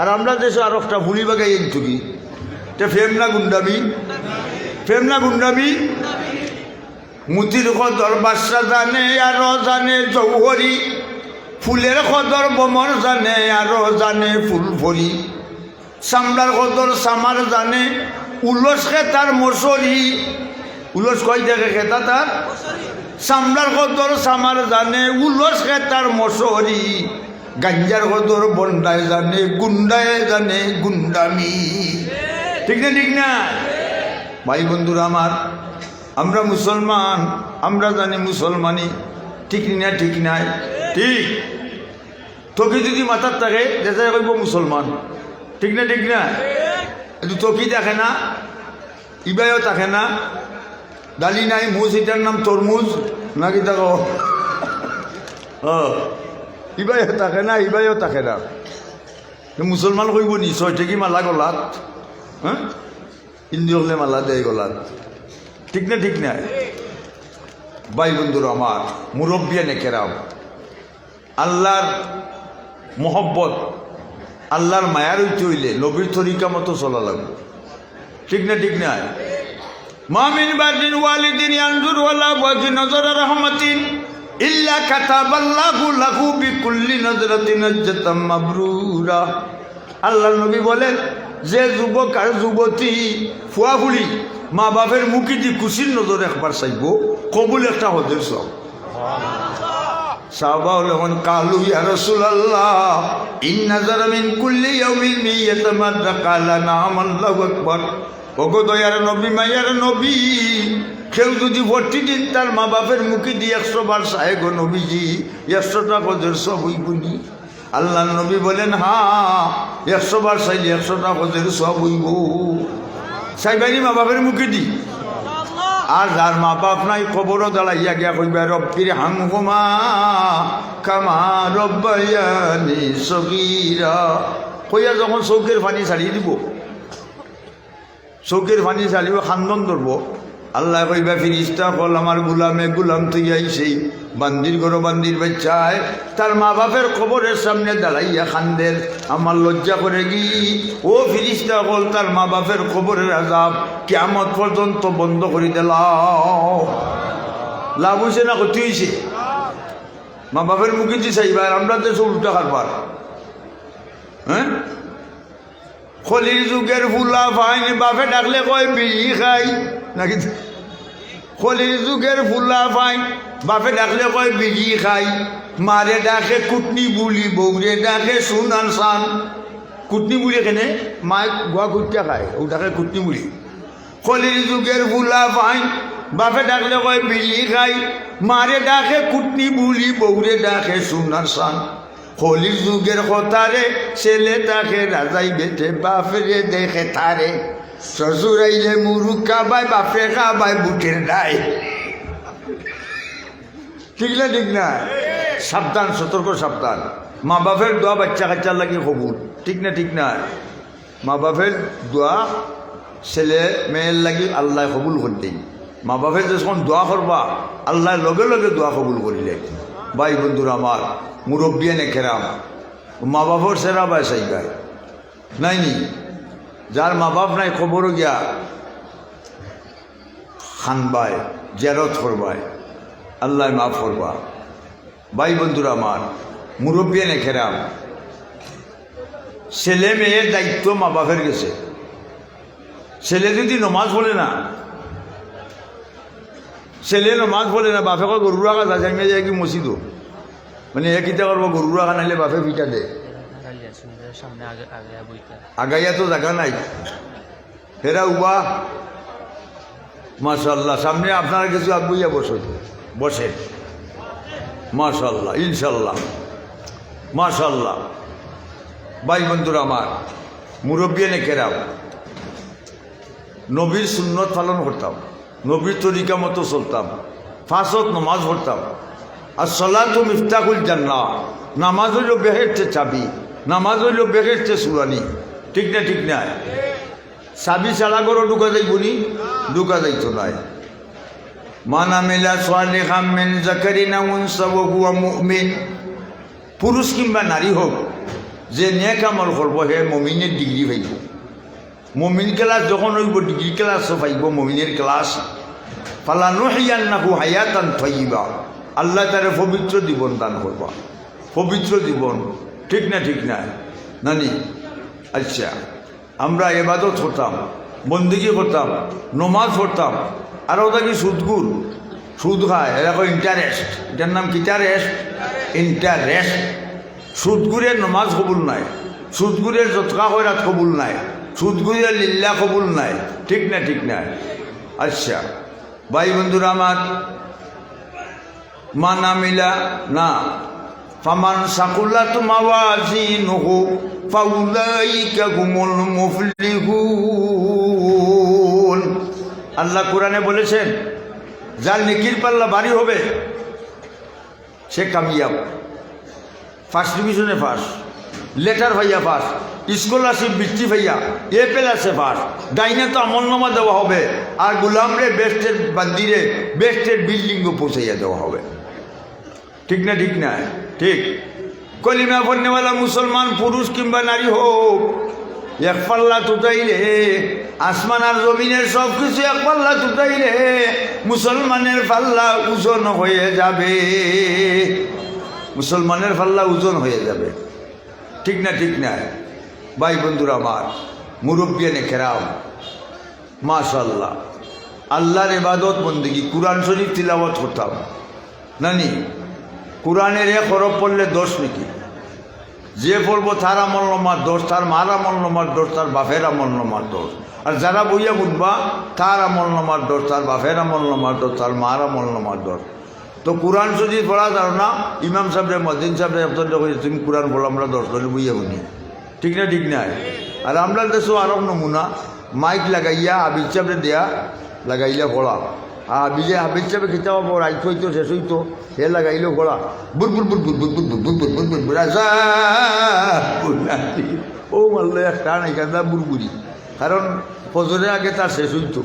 আর আমরা দেশে আর একটা ভুলি বাগাই এই তুমি তে ফেম না গুন্ডামি? ফেম না গুন্ডামি? মুতির কদর বাদশা জানে, আরও জানে জৌহরি। ফুলের কদর বমর জানে, আরও জানে ফুল ভরি। সামলার কদর সামার জানে, উলস খেতার মশরি। উলস কয় দেখে খেতা তার? সামলার কদর সামার জানে, উলস খেতার মশরি। গাঞ্জার কদর বন্ডায় জানে গুন্ডায় জানে গুন্ডামি ঠিক না ঠিক না? ভাই বন্ধুরা আমার আমরা মুসলমান আমরা জানি মুসলমানি ঠিক না ঠিক নাই? ঠিক। তোকে যদি মাথার থাকে দেখা কইব মুসলমান। ঠিক না ঠিক না কিন্তু তোকি দেখে না ইবাইও থাকে না। ডালি নাই মুজ এটার নাম তরমুজ। নাকি দেখো? ও। ইবাইও থাকে না ইবাইও থাকে না মুসলমান কইব নিশ্চয় ঠিকই মালা গলাত? হ্যাঁ হিন্দু হলে মালা দেয় গলাত। ঠিক না ঠিক না ভাই বন্ধুর আমার মুরব্বিয়া নেকেরাম আল্লাহর মোহব্বত আল্লাহর মায়ার হইতে হইলে নবীর তরিকা মতো চলা লাগবে। ঠিক না ঠিক না মামিন বাদিন, ওয়ালিদিন, ইয়ানজুর, ওয়ালা ওয়াজি নজর রহমাতিন। ইল্লা কাতাবাল্লাহু লাহু বিকুল্লি নজরাতিন নাজ্জাতাম মাবরুরা। আল্লাহ নবী বলেন, যে যুবক আর যুবতী ফুয়াফুলি মা বাপের মুখে দি খুশির নজর একবার চাইব, কবুল একটা হদের সব। সাহবা যখন কালু ইয়া রাসূলুল্লাহ, ইন্না যারা মিন কুল্লি ইয়াউমিন মিয়াতামাদ্দা কালা নাম আল্লাহু আকবার। ওগো দয়ার নবী, মায়ার নবী কেউ যদি প্রতিদিন তার মা বাপের মুখে দিয়ে একশো বার সাহে গো নবীজি একশোটা কদের সব হইবনি আল্লাহ নবী বলেন, হা, একশো বার চাইলে একশোটা কদের সব হইব। সাইবানি মা বাপের মুখে দি। আর যার মা বাপ নাই খবরও দাঁড়াইয়া গিয়া কইবা, রব্বির হামহুমা কামা রব্বায়ানি সগীরা। কইয়া যখন চৌকের পানি ছাড়িয়ে দিব, চৌকের পানি ছাড়িব খান্দন ধরব। আল্লাহ কইবা, ফিরিস্তা কল আমার গুলামে গুলাম তুই আইসেই। বান্দির গরো বান্দির বাচ্চায় তার মা বাপের খবরের সামনে দাঁড়াইয়া খান্দের আমার লজ্জা করে গি ও ফিরিস্তা কল তার মা বাপের খবরের আজাব কেমত পর্যন্ত বন্ধ করে দিলাও লাভ হয়েছে না ক্ষতি হয়েছে মা বাপের মুখে দিয়ে চাইবার আমরা সব উল্টা কারবার। হ্যাঁ? খলির যুগের ফুলা ফাইন, বাপে ডাকলে কয়, বিড়ি খাই। নাকি খলির যুগের ফুলা ফাইন বাপে ডাকলে কয়, বিড়ি খাই। মারে ডাকে, কুটনি বুলি বৌরে ডাকে সোনার সান। কুটনি বুলি কেনে? মায় গোয়া কুটিয়া খায়, ও ডাকে কুটনি বুলি। খলির যুগের ফুলা ফাইন বাপে ডাকলে কয়, বিড়ি খাই। মারে ডাকে, কুটনি বুলি বৌরে ডাকে সোনার সান। হলির যুগের কথারে ছেলে তাকে রাজাই বেটে বাপরে দেখে তারে। শ্বশুরাইলে মুরু কাবাই বাপরে কাবাই বুটের ডাই ঠিক না ঠিক না? সাবধান, সতর্ক, সাবধান। মা বাপের দোয়া বাচ্চা কাচ্চার লাগে কবুল। ঠিক না ঠিক না? মা বাপের দোয়া ছেলে মেয়ের লাগি আল্লাহ কবুল করে দেই মা বাপের যখন দোয়া করবা, আল্লাহ লগে লগে দোয়া কবুল করিলে। ভাই বন্ধুরা আমার মুরব্বিয়া নেখেরাম মা বাপর সেরা বাই নাই নি? যার মা বাপ নাই খবর গিয়া খানবায়, জেরত করবায়। আল্লাহ মাফ করবা। ভাই বন্ধুরা আমার মুরব্বিয়া নেখেরাম ছেলে মেয়ের দায়িত্ব মা বাপের গেছে। ছেলে যদি নমাজ পড়ে না, ছেলে নমাজ পড়ে না বাপে কয় গরু রাখা যায় আমি যাই কি মসজিদও মানে এ কিতা করব গরু রাখা নাইলে বাপে পিঠা আগাইয়া তো জায়গা নাই। হেরা উবা মাশাল্লাহ, সামনে আপনারা কিছু আগুইয়া বসে বসে। মাশাল্লাহ, ইনশাল্লাহ। মাশাল্লাহ। ভাই বন্ধুরা আমার, মুরব্বী কেরাম নবীর সুন্নত পালন করতাম। নবীর তরিকা মতো চলতাম। ফাঁসত নমাজ পড়তাম। আর সলাত মিফতাকুল জান্না নামাজ হইল বেহেরতে চাবি। নামাজ হইল বেহেরতে সুরানি ঠিক না ঠিক না? চাবি ছাড়া করো ঢুকা যাইব নি? ঢুকা যাইতো নাই। মানা মেলা সোয়ালে খামেন জাকারি না হুয়া মুমিন। পুরুষ কিংবা নারী হোক, যে নেক আমল করব, হে মমিনের ডিগ্রি পাইব মমিন ক্লাস যখন হইব, ডিগ্রি ক্লাসও পাইব, মমিনের ক্লাস। ফালানো হাইয়ান নাকু হায়াতান থইবা আল্লাহ তারে পবিত্র জীবন দান করবা। পবিত্র জীবন। ঠিক না ঠিক না। নানি আচ্ছা আমরা এবাদত করতাম, বন্দিগি করতাম, নমাজ পড়তাম, আর ওটা কি সুদগুর? সুদ খায় এরকম ইন্টারেস্ট এটার নাম কিটারেস্ট ইন্টারেস্ট সুদগুরের নমাজ কবুল নাই, সুদগুরের যতকা কইরাত কবুল নাই, সুদগুরের লিল্লা কবুল নাই, ঠিক না ঠিক না। আচ্ছা ভাই বন্ধুরা আমার মানা মিলা না ফামান সাকুলাত মাওয়াজিনুহু ফাউলাইকা হুমুল মুফলিহুন আল্লাহ কোরআনে বলেছেন, যার নেকির পাল্লা বাড়ি হবে, সে কামিয়াব। ফার্স্ট ডিভিশনে ফার্স্ট, লেটার ভাইয়া ফার্স্ট, স্কলারশিপ বৃত্তি ভাইয়া, এ প্লাসে ফার্স্ট। ডাইনে তো আমলনামা দেওয়া হবে, আর গুলামরে বেস্টের বান্দিরে, বেস্টের বিল্ডিংও পৌঁছাইয়া দেওয়া হবে। ঠিক না ঠিক না ঠিক কলিমা পড়নেওয়ালা মুসলমান পুরুষ কিংবা নারী হোক এক পাল্লা তুটাইলে আসমান আর জমিনের সব কিছু এক পাল্লা তুটাইলে মুসলমানের পাল্লা ওজন হয়ে যাবে। মুসলমানের পাল্লা ওজন হয়ে যাবে। ঠিক না ঠিক না ভাই বন্ধুরা আমার, মুরব্বিয়ানে খেরাম মাশাল্লাহ আল্লাহর এবাদত বন্দিগি, কোরআন শরীফ তিলাবত করতাম। নানি কোরআনের এক হরফ পড়লে দোষ নাকি? যে পড়ব তার আমল নমার দোষ, তার মার আমল নমার দোষ, তার বাফের আমল নমার দোষ। আর যারা বইয়া বুঝবা তার আমল নমার দোষ, তার বাফের আমল নমার দোষ, তার মার আমল নমার দোষ। তো কোরআন যদি পড়া যাও না, ইমাম সাহেব মদিন সাহেব তুমি কোরআন পড়ো, আমরা দশ ধরে বইয়া বুঝি ঠিক না, ঠিক নাই? আর আমরা দেশও আরব নমুনা, মাইক লাগাইয়া, আবির চাপে দেয়া লাগাইলে পড়া। আর বিজে চাপে খেতে পাবো রাইত হইতো শেষ হইতো সে লাগাইলে বুর বুর বুর বুর বুর বুর বুর বুর বুর বুর বুর আসা ও মারলো একটা নাই কান্দা বুড়বুড়ি কারণ ফজরের আগে তার শেষ হইতো